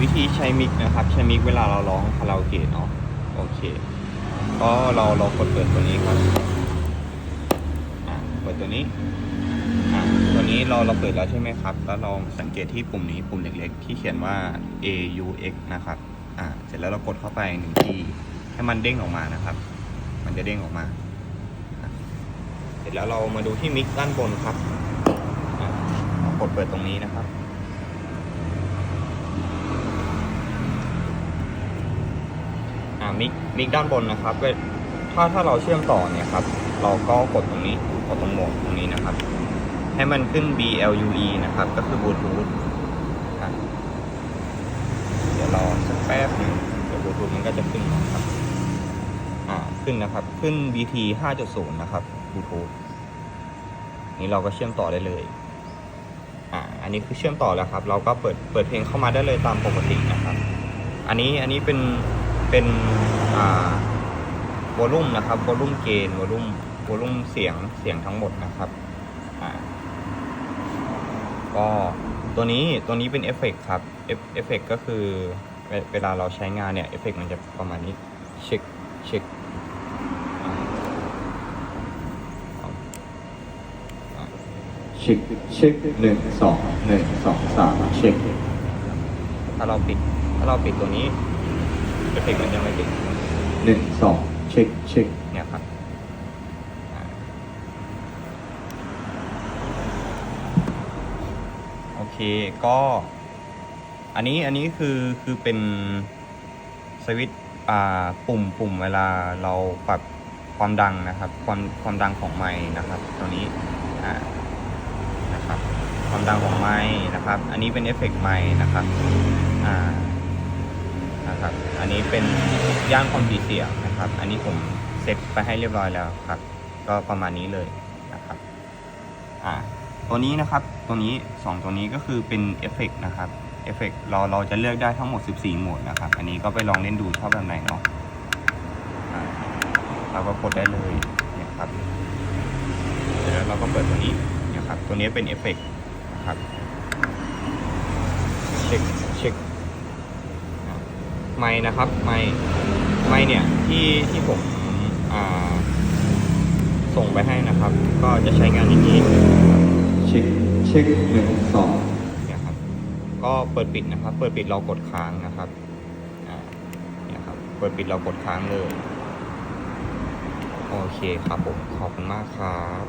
วิธีใช้มิกนะครับ ใช้มิกเวลาเราร้องคาราโอเกะเนาะโอเค ก็เราเรากดเปิดตัวนี้ครับอ่าเปิดตัวนี้อ่าตัวนี้เราเราเปิดแล้วใช่ไหมครับ แล้วลองสังเกตที่ปุ่มนี้ปุ่มเล็กๆ ที่เขียนว่า A U X นะครับอ่าเสร็จแล้วเรากดเข้าไปหนึ่งทีให้มันเด้งออกมานะครับ มันจะเด้งออกมา เสร็จแล้วเรามาดูที่มิกด้านบนครับกดเปิดตรงนี้นะครับ อ่า มิกมิกด้านบนนะครับถ้าถ้าเราเชื่อมต่อเนี่ยครับ เราก็กดตรงนี้กดตรงโหมดตรงนี้นะครับ ให้มันขึ้น BLUE นะครับ ก็คือบลูทูธเดี๋ยวรอสักแป๊บนึงเดี๋ยวบลูทูธมันก็จะขึ้นนะครับอ่าขึ้นนะครับ ขึ้น BT 5.0 นะครับบลูทูธนี้เราก็เชื่อมต่อได้เลยอ่าอันนี้คือเชื่อมต่อแล้วครับ เราก็เปิดเปิดเพลงเข้ามาได้เลยตามปกตินะครับ อันนี้อันนี้เป็น เป็นวอลลุ่มนะครับวอลลุ่มเกนวอลลุ่มวอลลุ่มเสียงเสียงทั้งหมดนะครับก็ตัวนี้ตัวนี้เป็นเอฟเฟกต์ครับเอฟเฟกต์ก็คือเวเวลาเราใช้งานเนี่ยเอฟเฟกต์มันจะประมาณนี้เช็คเช็คเช็คเช็คหนึ่งสองหนึ่งสองสามเช็คถ้าเราปิดถ้าเราปิดตัวนี้ เอฟเฟกต์มันจะไม่ติดหนึ่งสองเช็คเช็คเนี่ยครับอ่าโอเคก็ อันนี้อันนี้คือคือเป็นสวิตช์อ่าปุ่มปุ่มเวลาเราปรับความดังนะครับ ความความดังของไม้นะครับ ตัวนี้อ่านะครับ ความดังของไม้นะครับ อันนี้เป็นเอฟเฟกต์ไม้นะครับอ่า นี้เป็นย่านความถี่เสียนะครับ อันนี้ผมเซ็ตไปให้เรียบร้อยแล้วครับ ก็ประมาณนี้เลยนะครับอ่าตัวนี้นะครับตัวนี้ 2 ตัวนี้ก็คือเป็นเอฟเฟกนะครับเอฟเฟกเราเราจะเลือกได้ทั้งหมด 14โหมดนะครับ อันนี้ก็ไปลองเล่นดูชอบแบบไหนเนาะเราก็กดได้เลยเนี่ยครับเสร็จแล้วเราก็เปิดตัวนี้เนี่ยครับ ตัวนี้เป็นเอฟเฟกนะครับเช็คเช็ค ไม้นะครับ ไม้ไม้เนี่ยที่ที่ผมอ่าส่งไปให้นะครับ ก็จะใช้งานอย่างนี้เช็คเช็คหนึ่งสองเนี่ยครับ ก็เปิดปิดนะครับ เปิดปิดเรากดค้างนะครับอ่าเนี่ยครับ เปิดปิดเรากดค้างเลย โอเคครับผม ขอบคุณมากครับ